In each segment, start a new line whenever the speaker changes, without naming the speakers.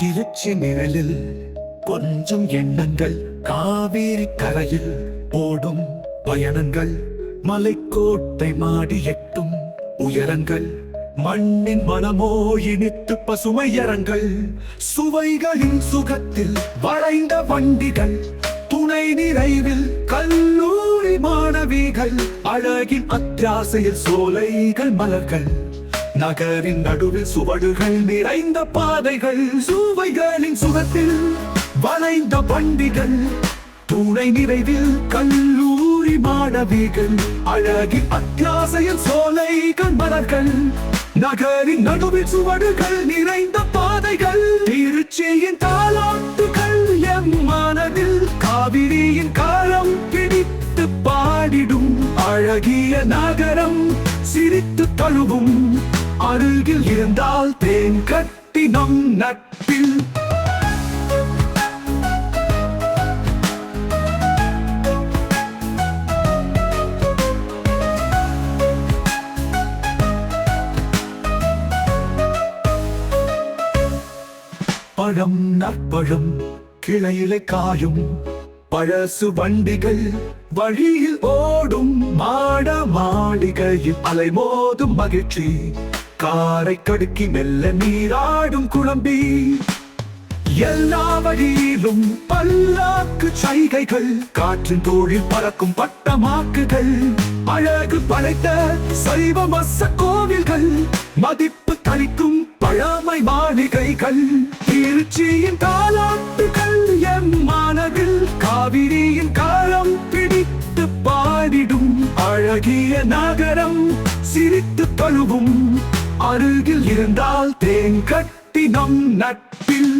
திருச்சி நிழலில் கொஞ்சம் எண்ணங்கள் காவேரி கரையில் ஓடும் பயணங்கள் மலைக்கோட்டை மாடி எட்டும் உயரங்கள் மண்ணின் மனமோ இனித்து பசுமையரங்கள் சுவைகளின் சுகத்தில் வளைந்த வண்டிகள் துணை நிறைவில் கல்லூரி மாணவிகள் அழகின் அத்தியாசையில் சோலைகள் மலர்கள். நகரின் நடுவில் சுவடுகள் நிறைந்த பாதைகள் சுவைகளின் சுகத்தில் வளைந்த வண்டிகள் துணை நிறைவில் கல்லூரி மாணவிகள் அழகி அத்தியாசையில் சோலை கண்மலர்கள் நகரின் நடுவில் சுவடுகள் நிறைந்த பாதைகள் திருச்சியின் தாளாட்டுகள் எம் மனதில் காவிரியின் காலம் பிடித்து பாடிடும். அழகிய நகரம் சிரித்து தழுவும். அருகில் இருந்தால் தேன் கட்டி நம் நட்பில். பழம் நற்பழம் கிளையிலே காயும். பழசு வண்டிகள் வழியில் ஓடும் மாட மாளிகையில் அலைமோதும் மகிழ்ச்சி. காரை கடுக்கி மெல்ல நீராடும் குழம்பி. எல்லா வழியிலும் பல்லாக்கு சைகைகள் காற்றின் தோழில் பறக்கும் பட்டமாக்குகள் அழகு படைத்த சைவ மச கோவில்கள் மதிப்பு தளிக்கும் பழமை மாளிகைகள் திருச்சியின் காலாட்டுகள் எம் மனதில் காவிரியின் காலம் பிடித்து பாடிடும் அழகிய நகரம் சிரித்து தழுவும் அருகில் இருந்தால் தேங்கட்டி நம் நட்பில்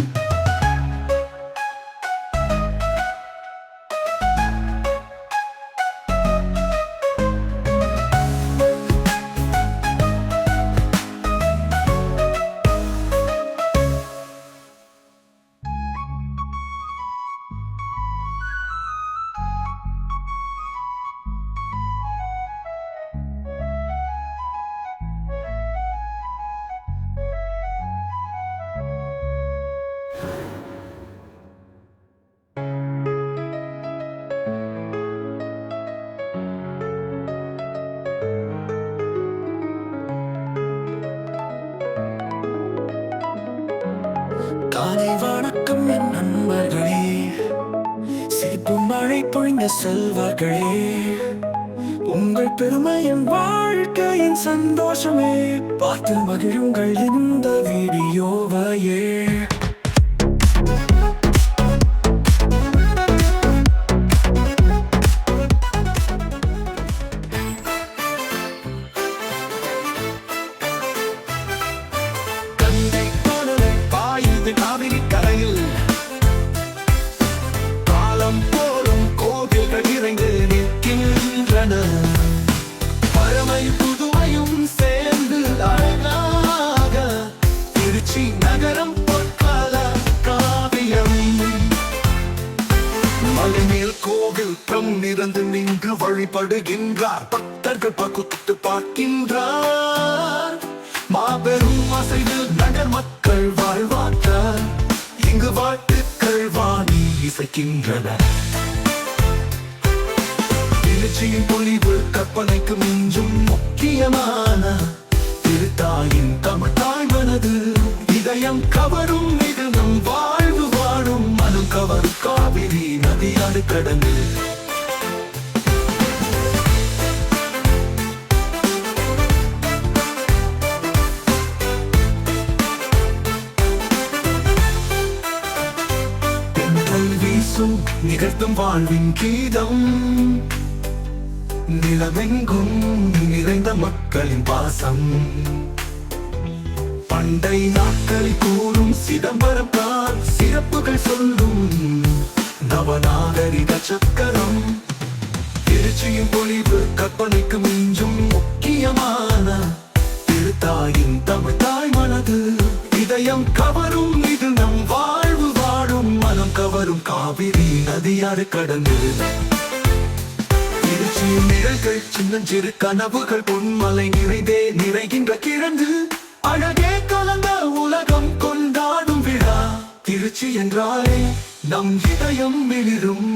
மழை செல்வர்களே உங்கள் பெருமை என் வாழ்க்கையின் சந்தோஷமே. பார்த்து மகிழுங்கள் இந்த வீடியோவையே. நின்று பக்தர்கள் பகுத்து பார்க்கின்றார். மாபெரும் அசைவில் நகர் மக்கள் வாழ்வாக்க இங்கு வாழ்த்துக்கள் வாணி இசைக்கின்றன. எழுச்சியின் பொழிவு கற்பனைக்கு மிஞ்சும் முக்கியமான திருத்தாயின் தமிழ் தாய் மனது இதயம் கவரும் இது நம் வாழ்வு வாழும். மனு கவரும் காவிரி நதியாடு கடந்து. நிகழ்த்தும் வாழ்வின் கீதம். நிலமெங்கும் நிறைந்த மக்களின் பாசம். பண்டை நாட்களில் கூறும் சிதம்பரத்தால் சிறப்புகள் சொல்லும் நவநாகரிக சக்கரம். திருச்சியின் பொழிவு கற்பனைக்கு மிஞ்சும் முக்கியமான திருத்தாயின் தமிழ் தாய் மனது. இதயம் கவரும் இது வரும் காவிரி நதியாறு கடந்து. திருச்சியின் நிழல்கள் சின்னஞ்சிறு கனவுகள் பொன்மலை நிறைந்தே நிறைகின்ற கிழந்து அழகே கலந்த உலகம் கொண்டாடும் விழா. திருச்சி என்றாலே நம் இதயம் மிளிரும்.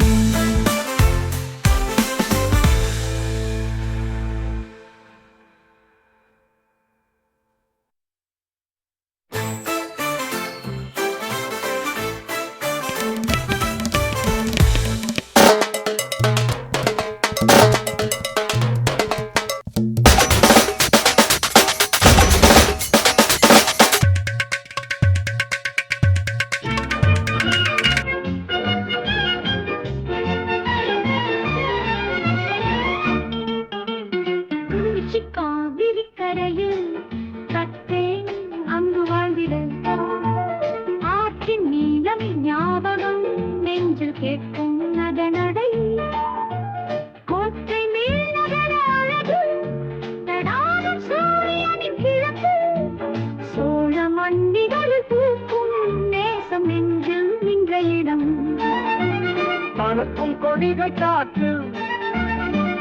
பறக்கும் காற்று.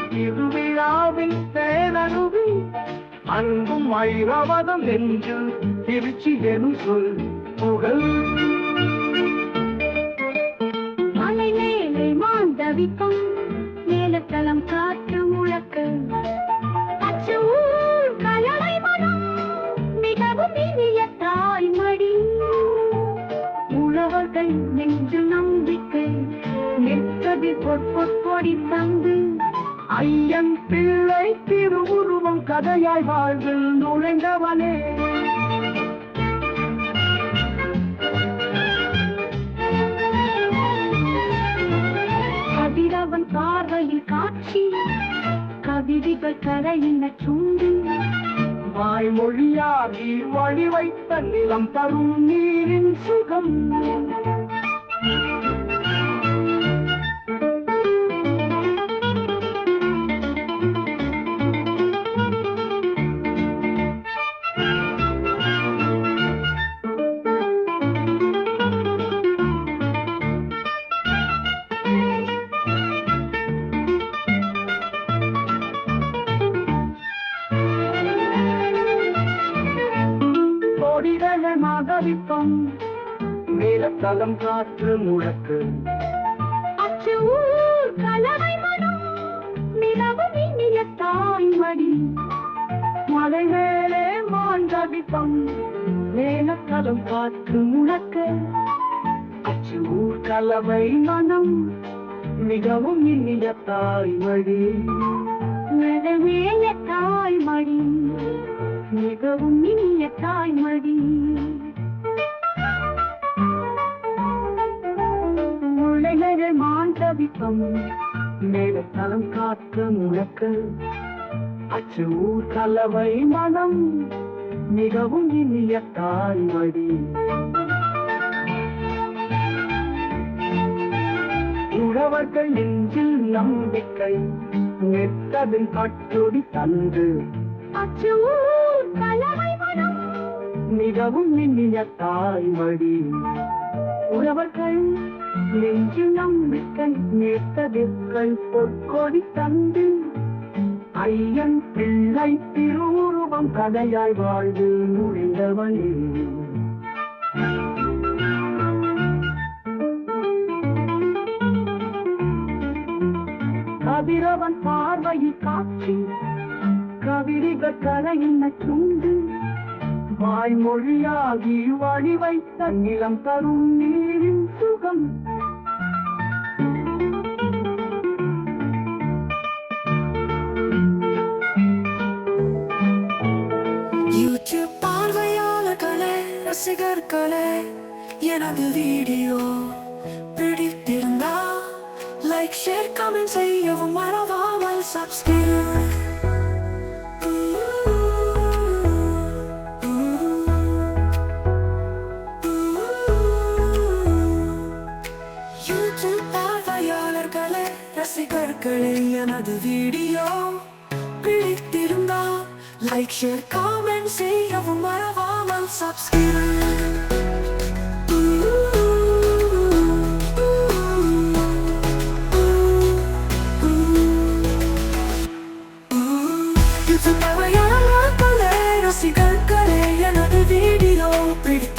திருவிழாவில் தேனருவி அன்பும் ஐரவதம் என்று திருச்சி எனும் சொல் புகழ்.
பொற்பொடி தந்து
ஐயன் பிள்ளை திருவுருவம் கதையாய் வாழ்வில் நுழைந்தவனே.
கதிரவன் பார்வையில் காட்சி கவிதைகள் கரையின சுண்டு
வாய்மொழியாகி வழி வைத்த நிலம் தரும் நீரின் சுகம். கொடிகளை மகவிப்பம் மேலத்தளம் காற்று முழக்கு.
அச்சு ஊர் கலவை மனம். மிகவும் இனிய தாய்மடி.
மலை மேலே மாண்டவிப்பம் மேலத்தளம் காற்று முழக்க. அச்சு ஊர் கலவை மனம். மிகவும் இனிய தாய்மொழி
மிகவும் இனிய தாய்மடி.
மாண்டவிப்பம் மேலத்தளம் காத்த முழக்க அச்சு ஊர் கலவை மனம் மிகவும் இனிய தாய்மொழி உழவர்கள் நெஞ்சில் நம்பிக்கை நெத்ததில் கட்டுடி தந்து.
அச்சு ஊர் கலவை மனம்
மிகவும் இனிய தாய்மொழி உழவர்கள் நெஞ்சில் நம்பிக்கை நெத்ததிற்கள் பொற்கொடி தந்து ஐயன் பிள்ளை திருவுருவம் கதையாய் வாழ்ந்து நுழைந்தவனே கதிரவன் பார்வையில் காட்சி கவிதைகள் கரையின சுண்டு வாய்மொழியாகி வழி வைத்த நிலம் தரும் நீரின் சுகம்.
ரசிகர்களே எனது வீடியோ பிடித்திருந்தா லைக் ஷேர் கமெண்ட் செய்யவும் மறவாமல் சப்ஸ்கிரைப் ரசிகர்களே எனது வீடியோ பிடித்திருந்தா லைக் ஷேர் காமெண்ட் செய்யவும் மறவாமல் சப்ஸ்கிரைப் யூடியூப் பார்வையாளர்களே ரசிகர்களே எனது வீடியோ பிடித்திருந்தா லைக் ஷேர் கமெண்ட் செய்ய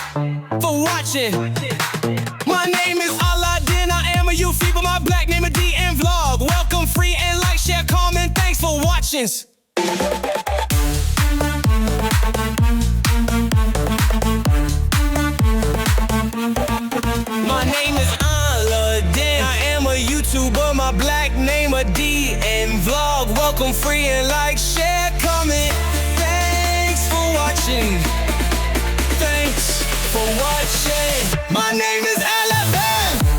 For watching. My name is Aladdin. I am a YouTuber. My black name, a DM vlog. Welcome, free and like, share, comment. Thanks for watching. My name is Aladdin. I am a YouTuber. My black name a D and vlog. Welcome, free and like, share, comment. Thanks for watching. For watching. My name is Aladdin.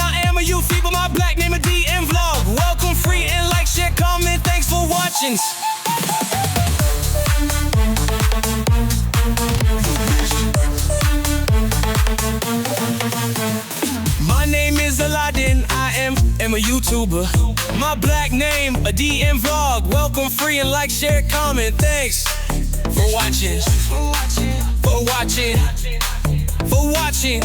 I am a YouTuber, my YouTuber. My black name a DM vlog. Welcome, free and like, share, comment. Thanks for watching. For watching. For watching.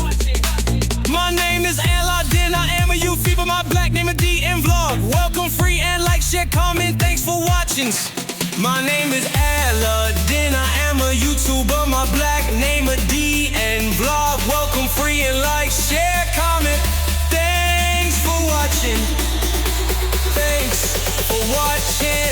My name is Aladdin. I am a YouTuber. My black name a DM vlog. Welcome, free and like, share, comment. Thanks for watching. My name is Aladdin. I am a YouTuber. My black name a D and vlog. Welcome, free and like, share, shit.